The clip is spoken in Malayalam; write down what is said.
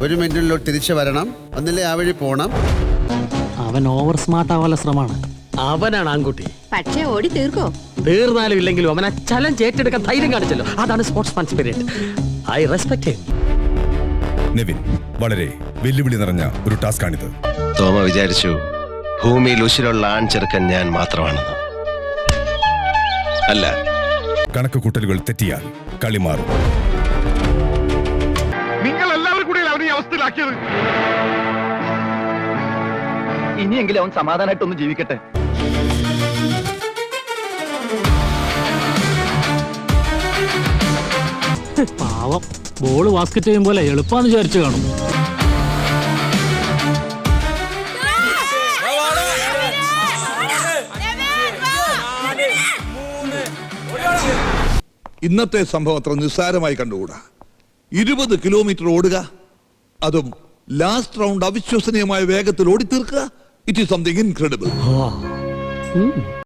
ഒരു മിനിറ്റിനുള്ളിൽ തിരിച്ചു വരണം. ഒന്നില്ലേ ആ വഴി പോണം. അവൻ ഓവർ സ്മാർട്ട് ആവാനുള്ള ശ്രമമാണ്. അവനാണ് ആൺകുട്ടി. പക്ഷേ ഓടി തീർക്കോ? തീർന്നാലും ഇല്ലെങ്കിലും അവൻ ആ ചലഞ്ച് ഏറ്റെടുക്കാൻ ധൈര്യം കാണിച്ചല്ലോ. അതാണ് sportsman spirit I respect him Nevin വളരെ വെല്ലുവിളി നിറഞ്ഞ ഒരു ടാസ്ക് ആണിത്. തോമ വിചാരിച്ചു ഭൂമിയിൽ ഉശിരുള്ള ആൺ ചെറുക്കൻ ഞാൻ മാത്രമാണെന്ന് അല്ല കണക്ക് കൂട്ടലുകൾ തെറ്റിയാൽ കളി മാറും. അവസ്ഥയിലാക്കിയത് ഇനിയെങ്കിലും അവൻ സമാധാനമായിട്ടൊന്ന് ജീവിക്കട്ടെ. പാവം. ബോൾ ബാസ്കറ്റ് ചെയ്യും പോലെ എളുപ്പാന്ന് വിചാരിച്ചു കാണും. ഇന്നത്തെ സംഭവം അത്ര നിസ്സാരമായി കണ്ടുകൂടാ. ഇരുപത് കിലോമീറ്റർ ഓടുക അതും ലാസ്റ്റ് റൗണ്ട് അവിശ്വസനീയമായ വേഗത്തിൽ ഓടിത്തീർക്കുക. It is something incredible